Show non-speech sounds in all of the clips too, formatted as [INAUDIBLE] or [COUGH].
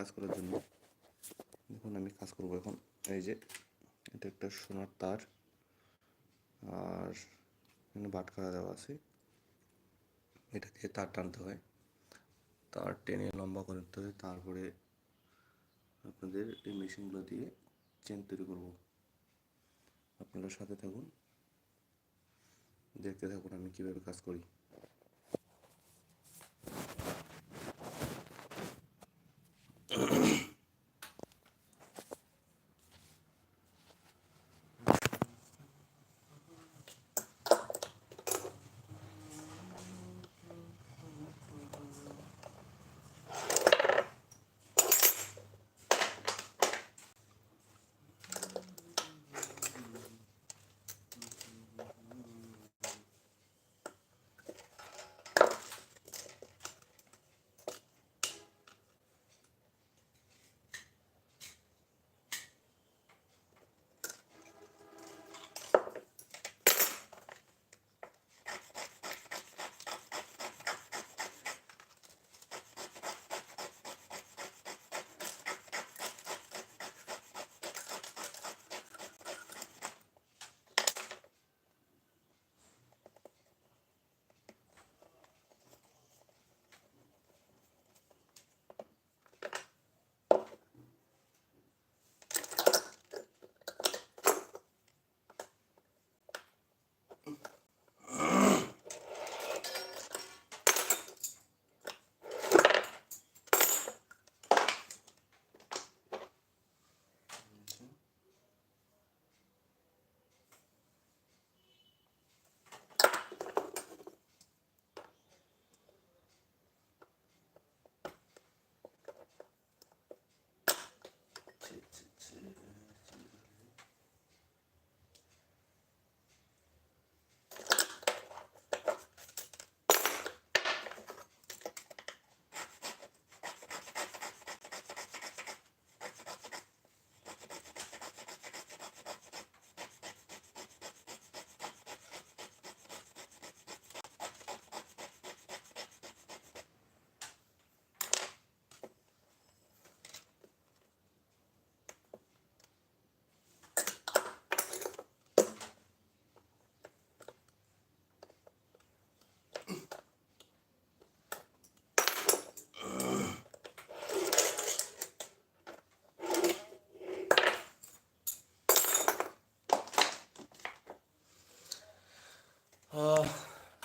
কাজ করার জন্য। দেখুন, আমি কাজ করব এখন। এই যে, এটা একটা সোনার তার। আর বাটখারা দেওয়া আছে। এটা দিয়ে তার টানতে হয়। তার টেনে লম্বা করে করতে হয় তারপরে আপনাদের এই মেশিনগুলো দিয়ে চেন তৈরি করব। আপনারা সাথে থাকুন। দেখতে থাকুন আমি কীভাবে কাজ করি।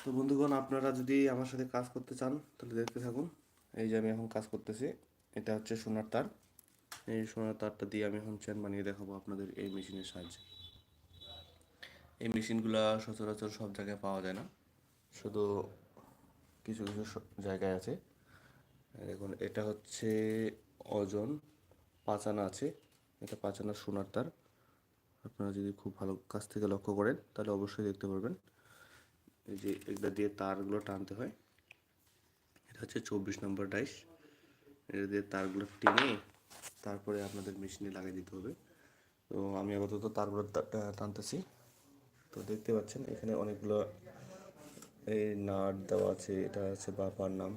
তো বন্ধুগণ, আপনারা যদি আমার সাথে কাজ করতে চান, তাহলে দেখতে থাকুন। এই যে আমি এখন কাজ করতেছি, এটা হচ্ছে সোনার তার। এই সোনার তারটা দিয়ে আমি এখন চেন বানিয়ে দেখাবো আপনাদের এই মেশিনের সাহায্যে। এই মেশিনগুলো সচরাচর সব জায়গায় পাওয়া যায় না। শুধু কিছু কিছু জায়গায় আছে। দেখুন এটা হচ্ছে ওজন পাঁচ আনা আছে। এটা পাঁচ আনা সোনার তার। আপনারা যদি খুব ভালো কাছ থেকে লক্ষ্য করেন, তাহলে অবশ্যই দেখতে পারবেন। এই যে এগুলো দিয়ে তারগুলো টানতে হয়। এটা হচ্ছে চব্বিশ নম্বর ডাইস এটা দিয়ে তারগুলো টেনে তারপরে আপনাদের মেশিনে লাগিয়ে দিতে হবে। তো আমি আপাতত তারগুলো টানতেছি। তো দেখতে পাচ্ছেন, এখানে অনেকগুলো এই নাট দেওয়া আছে, এটা আছে বাপার নাম।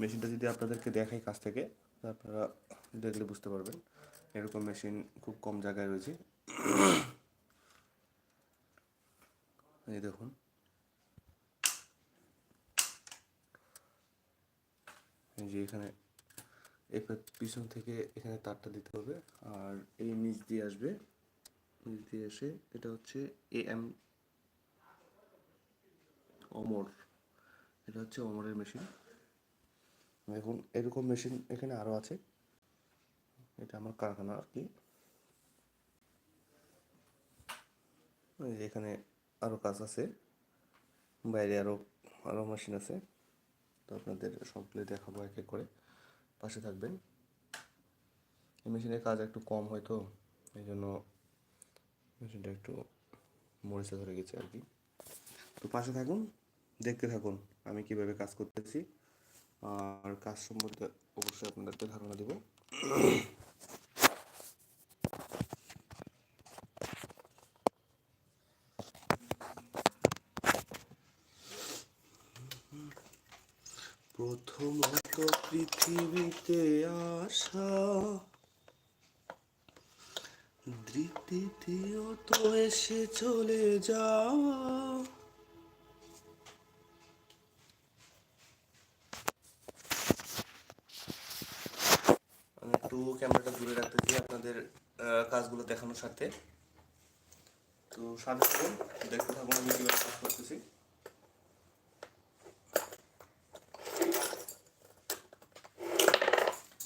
মেশিনটা যদি আপনাদেরকে দেখাই কাছ থেকে আপনারা দেখলে বুঝতে পারবেন। এরকম মেশিন খুব কম জায়গায় রয়েছে। এই দেখুন। যে এখানে পিছন থেকে এখানে তারটা দিতে হবে। আর এই নিচ দিয়ে আসবে। নিচ দিয়ে এসে এটা হচ্ছে এ এম অমর এটা হচ্ছে অমরের মেশিন দেখুন এরকম মেশিন এখানে আরও আছে। এটা আমার কারখানা আর কি। এখানে আরও কাজ আছে। বাইরে আরও আরও মেশিন আছে। তো আপনাদের সবগুলো দেখাবো এক এক করে। পাশে থাকবেন। এই মেশিনের কাজ একটু কম হয় তো, এই জন্য মেশিনটা একটু মরিচা ধরে গেছে আর কি। তো পাশে থাকুন, দেখতে থাকুন আমি কীভাবে কাজ করতেছি। আর কাজ সম্বন্ধে অবশ্যই আপনাদেরকে ধারণা দেব প্রথমত পৃথিবীতে আসা। দ্বিতীয়ত এসে চলে যাওয়া একটু ক্যামেরাটা দূরে রাখতেছি আপনাদের কাজগুলো দেখানোর সাথে তো সাথে দেখতে থাকুন আমি কীভাবে কাজ করতেছি।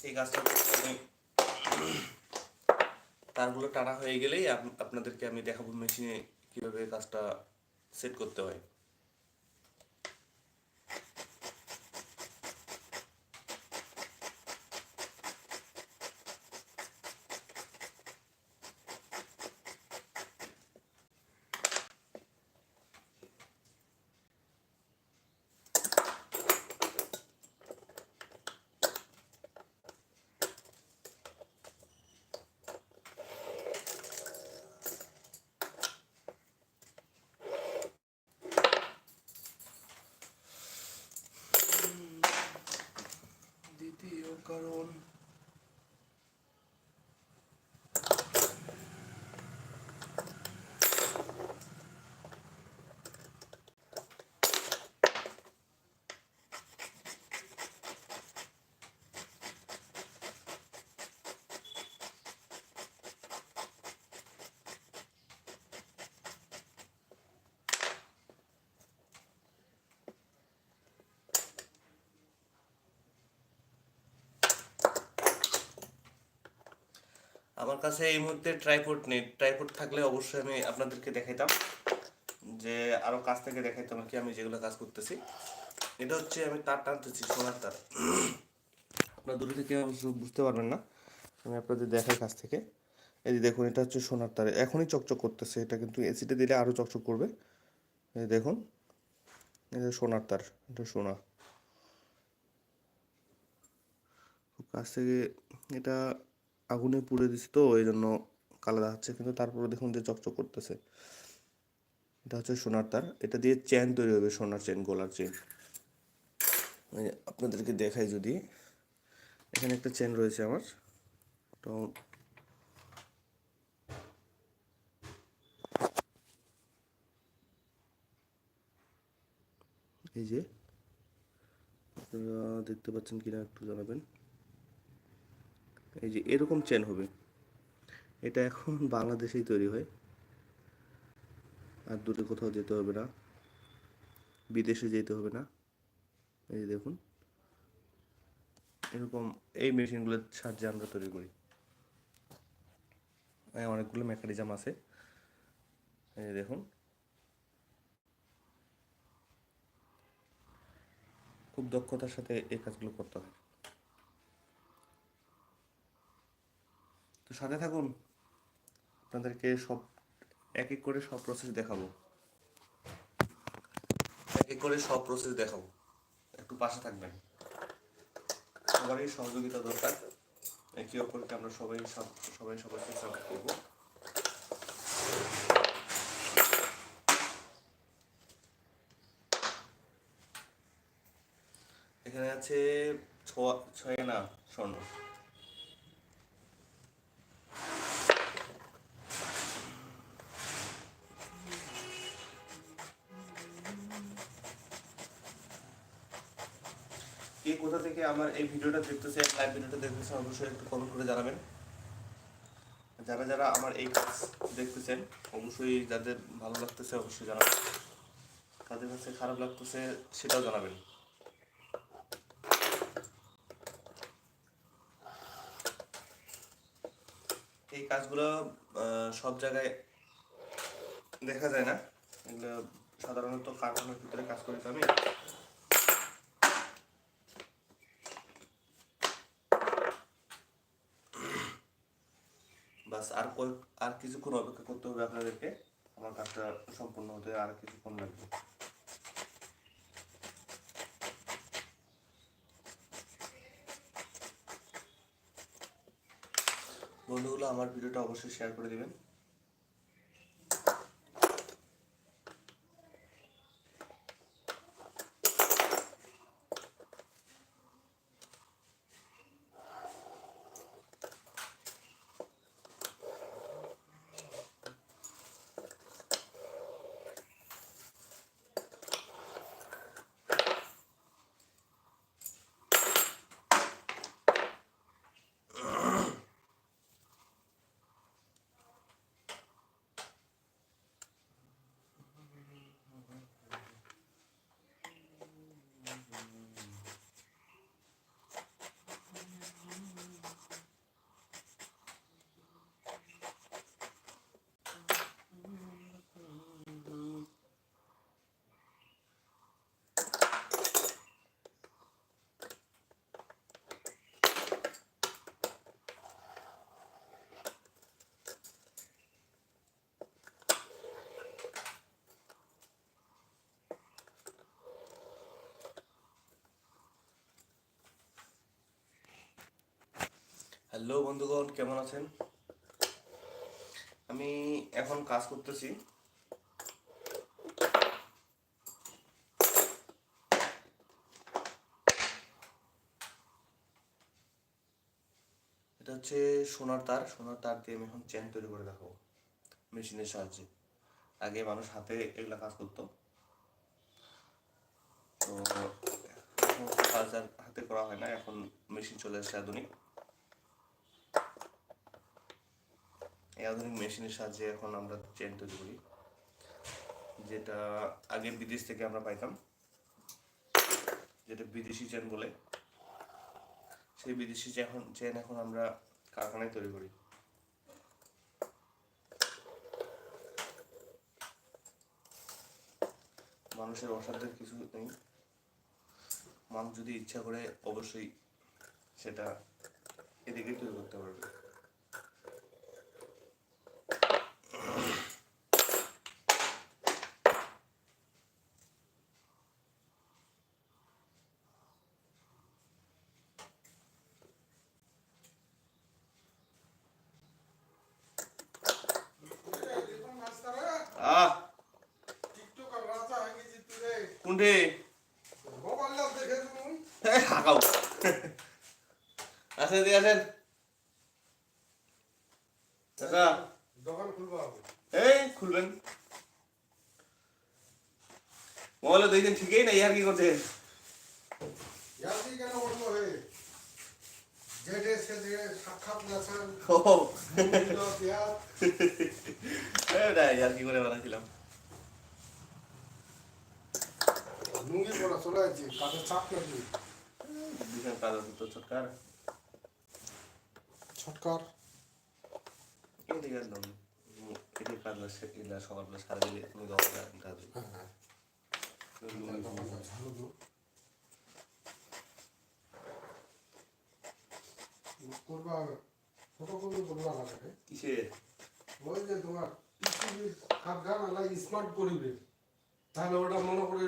এই গাছটা আমি তারগুলো টানা হয়ে গেলেই আপনাদেরকে আমি দেখাবো মেশিনে কীভাবে গাছটা সেট করতে হয় দ্বিতীয় কারণ আমার কাছে এই মুহূর্তে ট্রাইপড নেই। ট্রাইপড থাকলে অবশ্যই আমি আপনাদেরকে দেখাইতাম। যে আরও কাছ থেকে দেখাইতাম আর কি, আমি যেগুলো কাজ করতেছি। এটা হচ্ছে আমি তার টানতেছি, সোনার তার। আপনার দূরে থেকে বুঝতে পারবেন না। আমি আপনাদের দেখাই কাছ থেকে। এই যে দেখুন, এটা হচ্ছে সোনার তার। এখনই চকচক করতেছে। এটা কিন্তু এসিটা দিলে আরও চকচক করবে। এই দেখুন এটা সোনার তার, এটা সোনা। খুব কাছ থেকে এটা আগুনে পুড়ে দিছি তো এই জন্য কালো দেখাচ্ছে কিন্তু তারপরে দেখুন যে চকচক করতেছে। এটা হচ্ছে সোনার তার। এটা দিয়ে চেন তৈরি হবে, সোনার চেন গলার চেন আপনাদেরকে দেখাই যদি। এখানে একটা চেন রয়েছে আমার। তো এই যে, আপনারা দেখতে পাচ্ছেন কিনা একটু জানাবেন। এই যে এরকম চেন হবে। এটা এখন [LAUGHS] বাংলাদেশেই তৈরি হয়। আর দূরে কোথাও যেতে হবে না। বিদেশে যেতে হবে না। এই যে দেখুন। এরকম এই মেশিনগুলোর সাহায্যে আমরা তৈরি করি। অনেকগুলো মেকানিজম আছে। এই দেখুন। খুব দক্ষতার সাথে এই কাজগুলো করতে হয়। সাথে থাকুন। আপনাদেরকে সব, এক এক করে সব প্রসেস দেখাবো। এক এক করে সব প্রসেস দেখাবো। একটু পাশে থাকবেন। সবারই সহযোগিতা দরকার। একে অপরকে আমরা সবাই সব, সবাই সবাইকে সাপোর্ট করব। এখানে আছে ছয় না, স্বর্ণ। কোথা থেকে আমার এই ভিডিওটা দেখতেছে লাইভ ভিডিওটা দেখতেছে, অবশ্যই একটু কমেন্ট করে জানাবেন। যারা যারা আমার এই কাজ দেখতেছেন, অবশ্যই যাদের ভালো লাগতেছে অবশ্যই জানাবেন। তাদের কাছে খারাপ লাগতেছে সেটাও জানাবেন। এই কাজগুলো সব জায়গায় দেখা যায় না। এগুলো সাধারণত কারখানার ভিতরে কাজ করি তো আমি। বাস আর কয়েক আর কিছুক্ষণ অপেক্ষা করতে হবে আপনাদেরকে। আমার কাজটা সম্পূর্ণ হতে আর কিছুক্ষণ লাগবে। বন্ধুগুলো, আমার ভিডিওটা অবশ্যই শেয়ার করে দিবেন। হ্যালো বন্ধুগণ, কেমন আছেন? আমি এখন কাজ করতেছি। এটা হচ্ছে সোনার তার। সোনার তার দিয়ে আমি এখন চেন তৈরি করে দেখাবো, মেশিনের সাহায্যে। আগে মানুষ হাতে এগুলা কাজ করতো। তো কাজ আর হাতে করা হয় না, এখন মেশিন চলে এসেছে আধুনিক। এই আধুনিক মেশিনের সাহায্যে এখন আমরা চেন তৈরি করি, যেটা আগে বিদেশ থেকে আমরা পাইতাম, যেটা বিদেশি চেন বলে। সেই বিদেশি চেন চেন এখন আমরা কারখানায় তৈরি করি। মানুষের অসাধ্যের কিছু নেই। মানুষ যদি ইচ্ছা করে, অবশ্যই সেটা এদিকে তৈরি করতে পারবে। হাঁকাও। আসেন দিয়ে আসেন। দোকান খুলবো এই খুলবেন। মোবাইলে দুই দিন ঠিকই না ইয়ার কি করছে? কেন বলব হে জেডে সেদে সাক্ষাৎ নাচান ও মুন্ডিল পেঁয়াজ এটা ইয়ার কি করে বানাচ্ছিলাম লুঙ্গি পরা চলে যাচ্ছি কাজের চাপ নাকি? বিশাল কাজ আছে তো ছটকার? ছটকার? এদিকে একদম এদিকে কাজ আছে এগুলা সকালবেলা সারা দিলে কাজ হ্যাঁ হ্যাঁ। ঝাড়ু দো করবা ছোট করবা লাগে কিসের ওই যে তোমার স্মার্ট করিবে। তাহলে ওটা মনে করে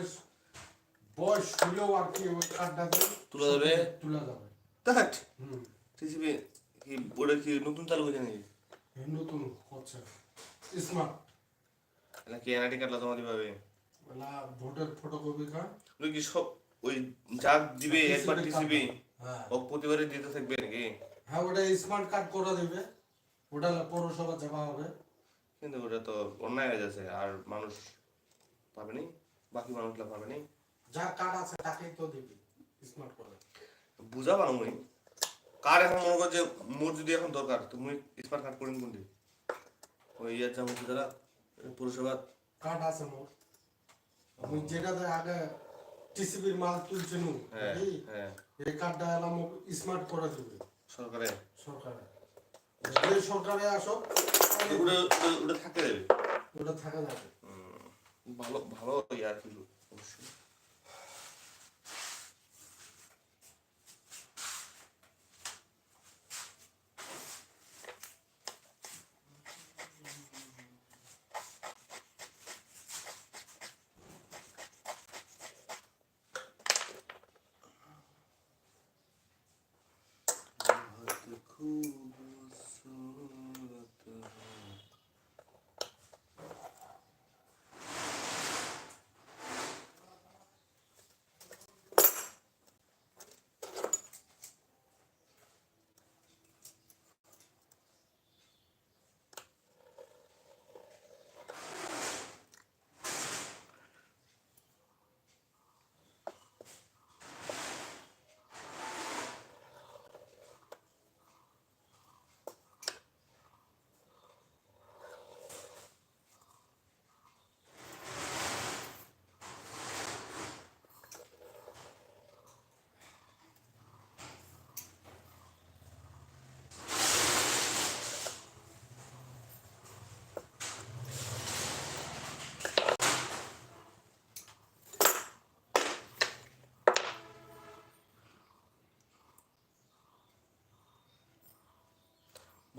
বয়স হলেও আর কি ওই কাঠটাতে তোলা যাবে? তোলা যাবে হুম। টিসিবি কি ওটা কি নতুন চালু হয়েছে নাকি? নতুন হচ্ছে স্মার্ট। না কি এনআইডি কার্ড জমা দিবে ওলা ভোটের ফটোকপি কার্ড ওই কি সব ওই যাক দিবে একবার টিসিবি হ্যাঁ। ও প্রতিবারে দিতে থাকবে নাকি? হ্যাঁ ওটা স্মার্ট কার্ড করে দেবে। ওটা পৌরসভা জমা হবে। কিন্তু ওটা তো অন্যায় হয়ে যাচ্ছে আর মানুষ পাবেনি বাকি মানুষরা পাবেনি যা কার্ড আছে তাকেই তো দিবি স্মার্ট করে। বুঝা পারো মুই। কার এখন মনে কর যে মোর যদি এখন দরকার তো মুই স্মার্ট কার্ড করিম কোনটি ওই ইয়ার যা মুখে যারা পুরসভা। কার্ড আছে মোর। আমি যেটাতে আগে টিসিবির মাল তুলছিনু হ্যাঁ এই হ্যাঁ। কার্ডটা এলাম স্মার্ট করে দিবে। সরকারে? সরকারে। যে সরকারে আসো ওটা ওটা- থাকতে দেবে? ওটা থাকা যাবে। ভালো ভালো ইয়ার কিন্তু অবশ্যই।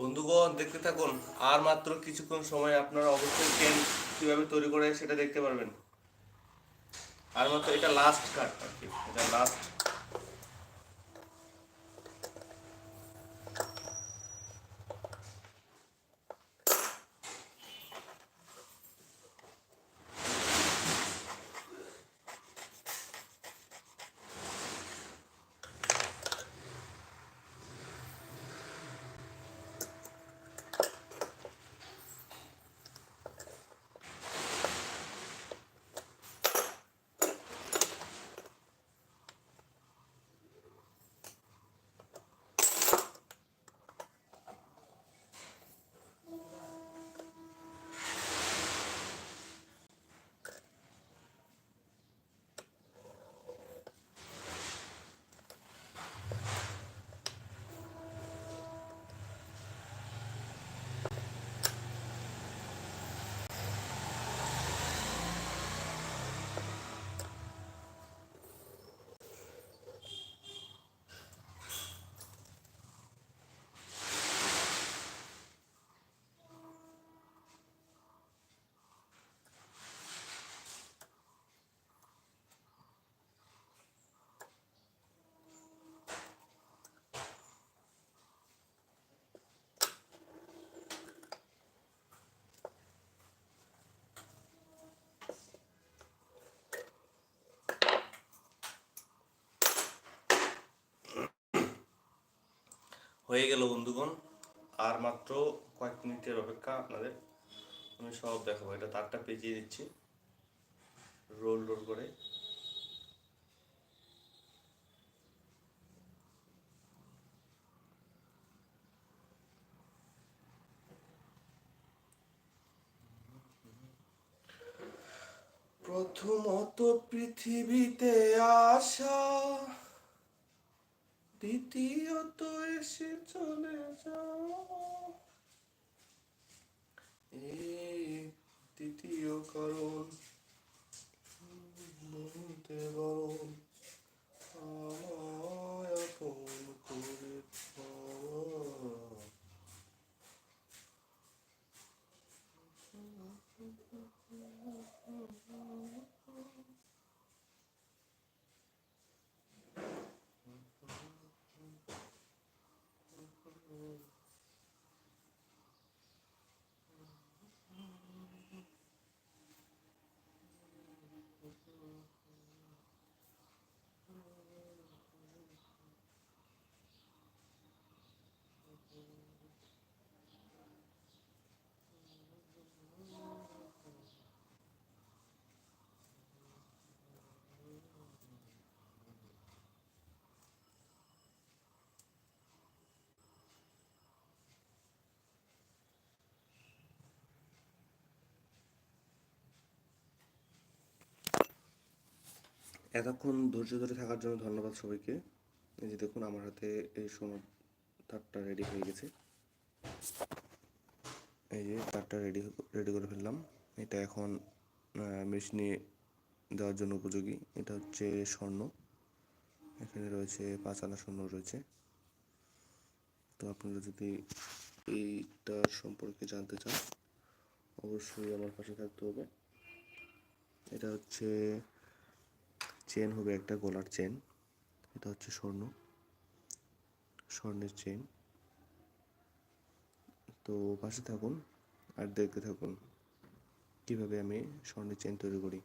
বন্ধুগণ, দেখতে থাকুন। আর মাত্র কিছুক্ষণ সময় আপনারা অবশ্যই চেন কীভাবে তৈরি করে সেটা দেখতে পারবেন। আর মাত্র এটা লাস্ট কাট আর কি। এটা লাস্ট হয়ে গেল বন্ধুগণ। আর মাত্র কয়েক মিনিটের অপেক্ষা আপনাদের। আমি সব দেখাবো। এটা তারটা পেঁচিয়ে দিচ্ছি। রোল রোল করে। প্রথমত পৃথিবীতে আসা দ্বিতীয়ত এসে চলে যাও। এই তৃতীয় কারণ এতক্ষণ ধৈর্য ধরে থাকার জন্য ধন্যবাদ সবাইকে। এই যে দেখুন, আমার হাতে এই সোনার তারটা রেডি হয়ে গেছে। এই যে তারটা রেডি রেডি করে ফেললাম। এটা এখন মেশিনে দেওয়ার জন্য উপযোগী। এটা হচ্ছে স্বর্ণ। এখানে রয়েছে পাঁচ আনা স্বর্ণ রয়েছে। তো আপনারা যদি এইটার সম্পর্কে জানতে চান, অবশ্যই আমার পাশে থাকতে হবে। এটা হচ্ছে চেন হবে একটা গলার চেন এটা হচ্ছে স্বর্ণ, স্বর্ণের চেন তো পাশে থাকুন আর দেখতে থাকুন কীভাবে আমি স্বর্ণের চেন তৈরি করি।